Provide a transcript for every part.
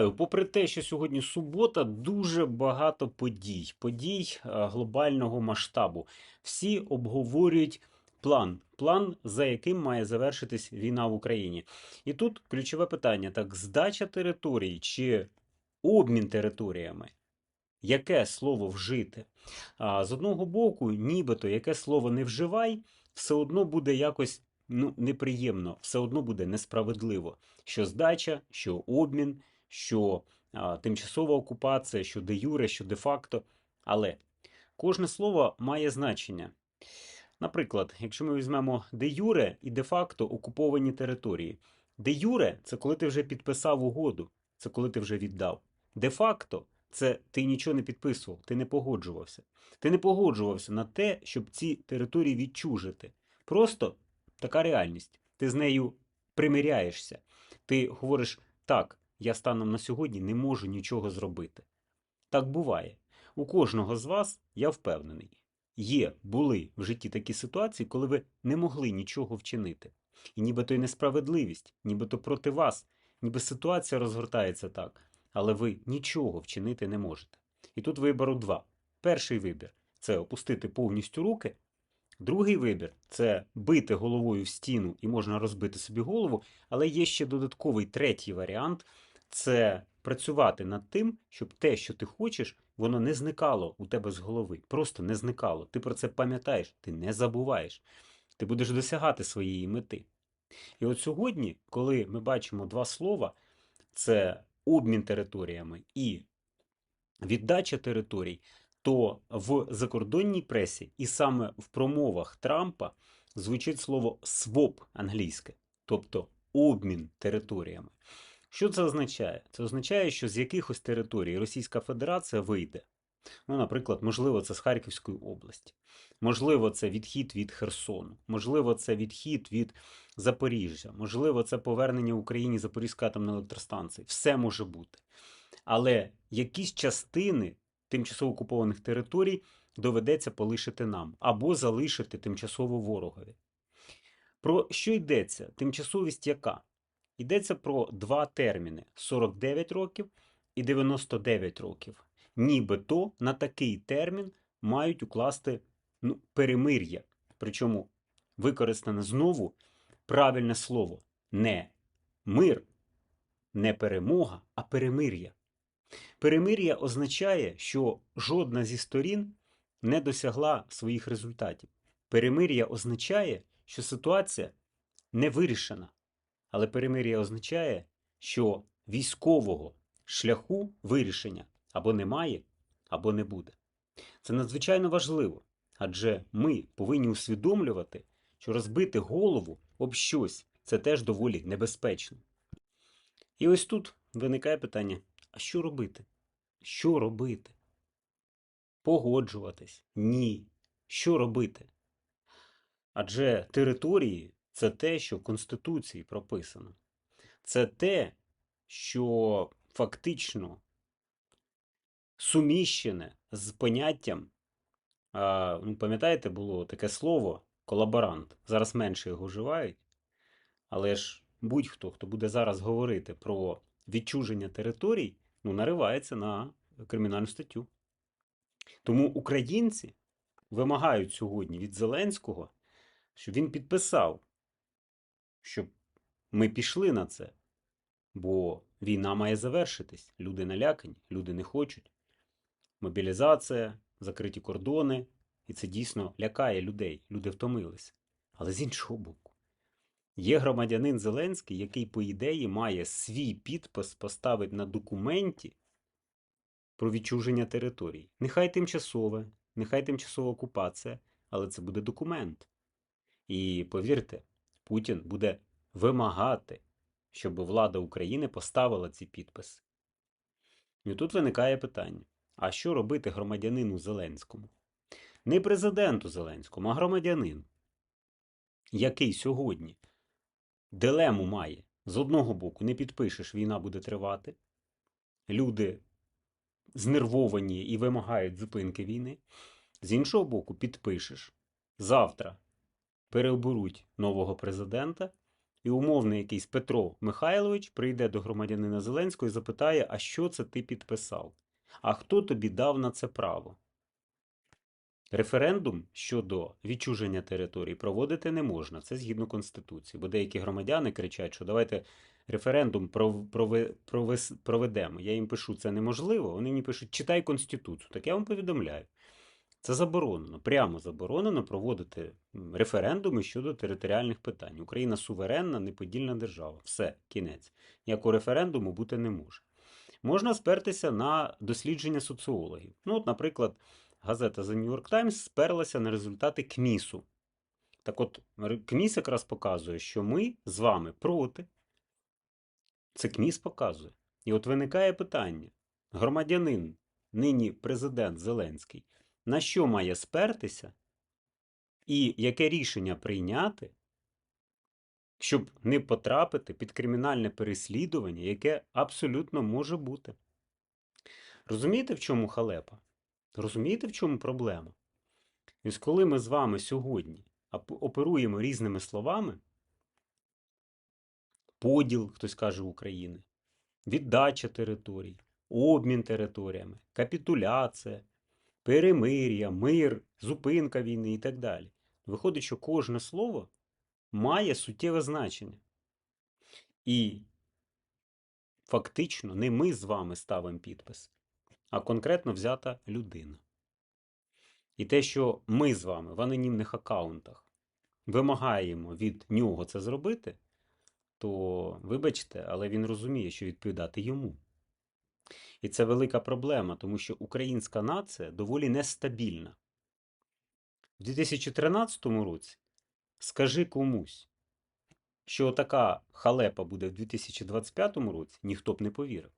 Попри те, що сьогодні субота, дуже багато подій, подій е, глобального масштабу. Всі обговорюють план, план, за яким має завершитись війна в Україні. І тут ключове питання: так, здача територій чи обмін територіями? Яке слово вжити? А, з одного боку, нібито яке слово не вживай, все одно буде якось ну, неприємно, все одно буде несправедливо. Що здача, що обмін що тимчасова окупація, що де юре, що де факто. Але кожне слово має значення. Наприклад, якщо ми візьмемо де юре і де факто окуповані території. Де юре це коли ти вже підписав угоду, це коли ти вже віддав. Де факто це ти нічого не підписував, ти не погоджувався. Ти не погоджувався на те, щоб ці території відчужити. Просто така реальність. Ти з нею примиряєшся. Ти говориш так, я станом на сьогодні не можу нічого зробити. Так буває. У кожного з вас, я впевнений, є, були в житті такі ситуації, коли ви не могли нічого вчинити. І нібито й несправедливість, нібито проти вас, ніби ситуація розгортається так, але ви нічого вчинити не можете. І тут вибору два. Перший вибір це опустити повністю руки. Другий вибір це бити головою в стіну і можна розбити собі голову, але є ще додатковий третій варіант це працювати над тим, щоб те, що ти хочеш, воно не зникало у тебе з голови. Просто не зникало. Ти про це пам'ятаєш, ти не забуваєш. Ти будеш досягати своєї мети. І от сьогодні, коли ми бачимо два слова: це обмін територіями і віддача територій, то в закордонній пресі і саме в промовах Трампа звучить слово «своп» англійське, тобто обмін територіями. Що це означає? Це означає, що з якихось територій Російська Федерація вийде. Ну, наприклад, можливо, це з Харківської області, можливо, це відхід від Херсону, можливо, це відхід від Запоріжжя, можливо, це повернення Україні Запорізької атомної електростанції. Все може бути. Але якісь частини тимчасово окупованих територій доведеться полишити нам або залишити тимчасово ворогові. Про що йдеться? Тимчасовість яка? Йдеться про два терміни: 49 років і 99 років. Нібито на такий термін мають укласти ну, перемир'я. Причому використане знову правильне слово не мир, не перемога, а перемир'я. Перемир'я означає, що жодна зі сторін не досягла своїх результатів. Перемир'я означає, що ситуація не вирішена. Але перемир'я означає, що військового шляху вирішення або немає, або не буде. Це надзвичайно важливо, адже ми повинні усвідомлювати, що розбити голову об щось це теж доволі небезпечно. І ось тут виникає питання: а що робити? Що робити? Погоджуватись? Ні. Що робити? Адже території це те, що в Конституції прописано. Це те, що фактично суміщене з поняттям. Ну, Пам'ятаєте, було таке слово колаборант. Зараз менше його вживають. Але ж будь-хто, хто буде зараз говорити про відчуження територій, ну, наривається на кримінальну статтю. Тому українці вимагають сьогодні від Зеленського, щоб він підписав щоб ми пішли на це. Бо війна має завершитись. Люди налякані, люди не хочуть. Мобілізація, закриті кордони, і це дійсно лякає людей. Люди втомилися. Але з іншого боку, є громадянин Зеленський, який, по ідеї, має свій підпис поставити на документі про відчуження територій. Нехай тимчасове, нехай тимчасова окупація, але це буде документ. І повірте, Путін буде вимагати, щоб влада України поставила ці підписи. І тут виникає питання: а що робити громадянину Зеленському? Не президенту Зеленському, а громадянину, який сьогодні дилему має. З одного боку, не підпишеш, війна буде тривати. Люди знервовані і вимагають зупинки війни. З іншого боку, підпишеш. Завтра переоберуть нового президента, І умовний якийсь Петро Михайлович прийде до громадянина Зеленського і запитає, а що це ти підписав? А хто тобі дав на це право? Референдум щодо відчуження територій проводити не можна. Це згідно Конституції. Бо деякі громадяни кричать, що давайте референдум пров- проведемо. Я їм пишу, це неможливо. Вони мені пишуть, читай Конституцію. Так я вам повідомляю. Це заборонено, прямо заборонено проводити референдуми щодо територіальних питань. Україна суверенна, неподільна держава. Все, кінець. Ніякого референдуму бути не може. Можна спертися на дослідження соціологів. Ну, от, наприклад, газета The New York Times сперлася на результати КМІСу. Так от, КМІС якраз показує, що ми з вами проти. Це КМІС показує. І от виникає питання: громадянин, нині президент Зеленський, на що має спертися, і яке рішення прийняти, щоб не потрапити під кримінальне переслідування, яке абсолютно може бути. Розумієте, в чому халепа? Розумієте, в чому проблема? І коли ми з вами сьогодні оперуємо різними словами, поділ, хтось каже України, віддача територій, обмін територіями, капітуляція, перемир'я, мир, зупинка війни і так далі. Виходить, що кожне слово має суттєве значення. І фактично не ми з вами ставимо підпис, а конкретно взята людина. І те, що ми з вами в анонімних аккаунтах вимагаємо від нього це зробити, то вибачте, але він розуміє, що відповідати йому. І це велика проблема, тому що українська нація доволі нестабільна. В 2013 році скажи комусь, що така халепа буде в 2025 році, ніхто б не повірив,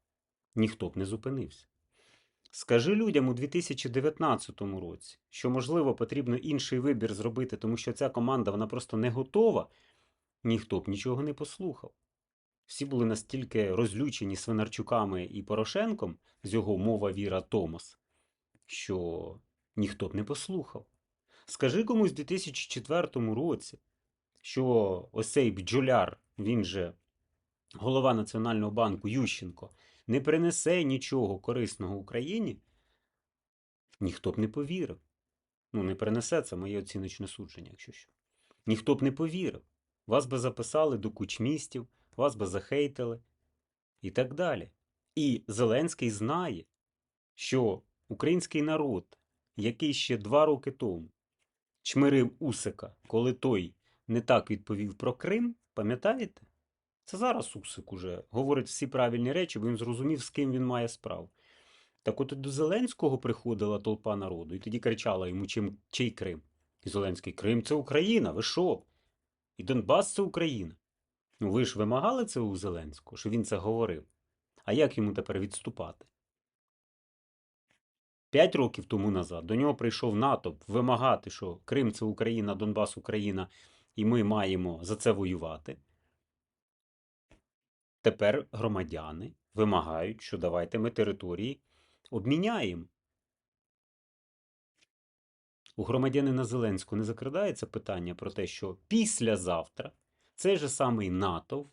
ніхто б не зупинився. Скажи людям у 2019 році, що, можливо, потрібно інший вибір зробити, тому що ця команда вона просто не готова, ніхто б нічого не послухав. Всі були настільки розлючені Свинарчуками і Порошенком з його мова віра Томос, що ніхто б не послухав. Скажи комусь в 2004 році, що ось цей бджоляр, він же голова Національного банку Ющенко, не принесе нічого корисного Україні, ніхто б не повірив. Ну, не принесе це моє оціночне судження, якщо що. Ніхто б не повірив. Вас би записали до кучмістів, вас би захейтили і так далі. І Зеленський знає, що український народ, який ще два роки тому чмирив Усика, коли той не так відповів про Крим, пам'ятаєте? Це зараз Усик уже говорить всі правильні речі, бо він зрозумів, з ким він має справу. Так от до Зеленського приходила толпа народу, і тоді кричала йому, чим, чий Крим? І Зеленський Крим це Україна, ви що? І Донбас це Україна. Ви ж вимагали це у Зеленського, що він це говорив. А як йому тепер відступати? П'ять років тому назад до нього прийшов натовп вимагати, що Крим це Україна, Донбас Україна, і ми маємо за це воювати. Тепер громадяни вимагають, що давайте ми території обміняємо. У громадянина Зеленського не закрадається питання про те, що післязавтра цей же самий натовп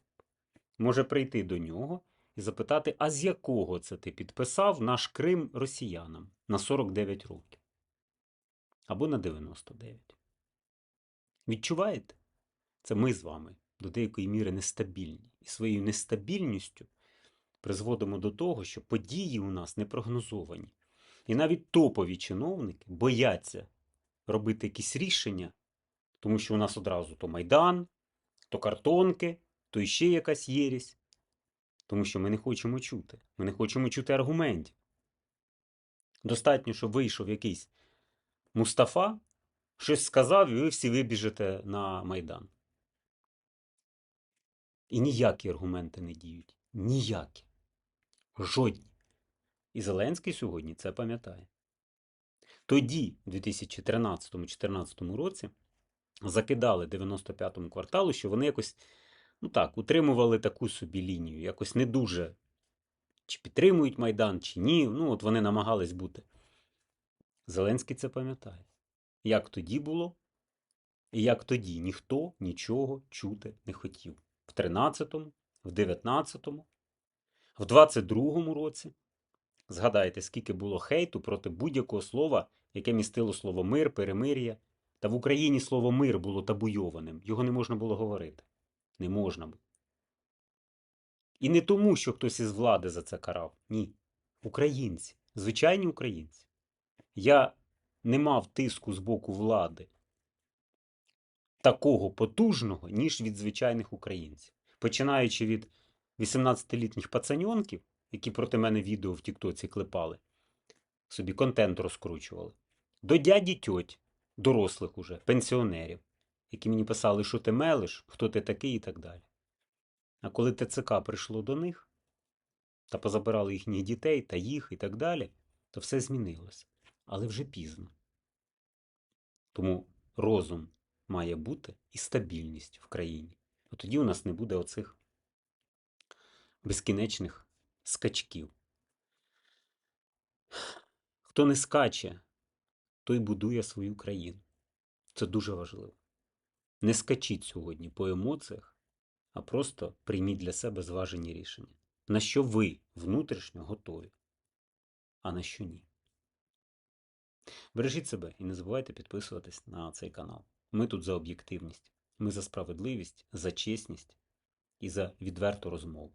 може прийти до нього і запитати, а з якого це ти підписав наш Крим росіянам на 49 років або на 99. Відчуваєте? Це ми з вами до деякої міри нестабільні. І своєю нестабільністю призводимо до того, що події у нас не прогнозовані. І навіть топові чиновники бояться робити якісь рішення, тому що у нас одразу то Майдан, то картонки, то іще якась єрість. Тому що ми не хочемо чути. Ми не хочемо чути аргументів. Достатньо, щоб вийшов якийсь Мустафа, щось сказав, і ви всі вибіжете на Майдан. І ніякі аргументи не діють. Ніякі. Жодні. І Зеленський сьогодні це пам'ятає. Тоді, у 2013-2014 році, закидали 95-му кварталу, що вони якось, ну так, утримували таку собі лінію, якось не дуже чи підтримують Майдан, чи ні. Ну, от вони намагались бути. Зеленський це пам'ятає. Як тоді було, і як тоді ніхто нічого чути не хотів. в 13-му, в 19-му, в 22-му році. Згадайте, скільки було хейту проти будь-якого слова, яке містило слово мир, перемир'я. Та в Україні слово мир було табуйованим. Його не можна було говорити. Не можна було. І не тому, що хтось із влади за це карав. Ні. Українці, звичайні українці. Я не мав тиску з боку влади такого потужного, ніж від звичайних українців. Починаючи від 18-літніх пацаньонків, які проти мене відео в Тіктоці клепали, собі контент розкручували, до дяді тьоть, дорослих уже, пенсіонерів, які мені писали, що ти мелиш, хто ти такий і так далі. А коли ТЦК прийшло до них та позабирали їхніх дітей та їх і так далі, то все змінилося. Але вже пізно. Тому розум має бути і стабільність в країні. От тоді у нас не буде оцих безкінечних скачків. Хто не скаче, той будує свою країну. Це дуже важливо. Не скачіть сьогодні по емоціях, а просто прийміть для себе зважені рішення. На що ви внутрішньо готові, а на що ні. Бережіть себе і не забувайте підписуватись на цей канал. Ми тут за об'єктивність, ми за справедливість, за чесність і за відверту розмову.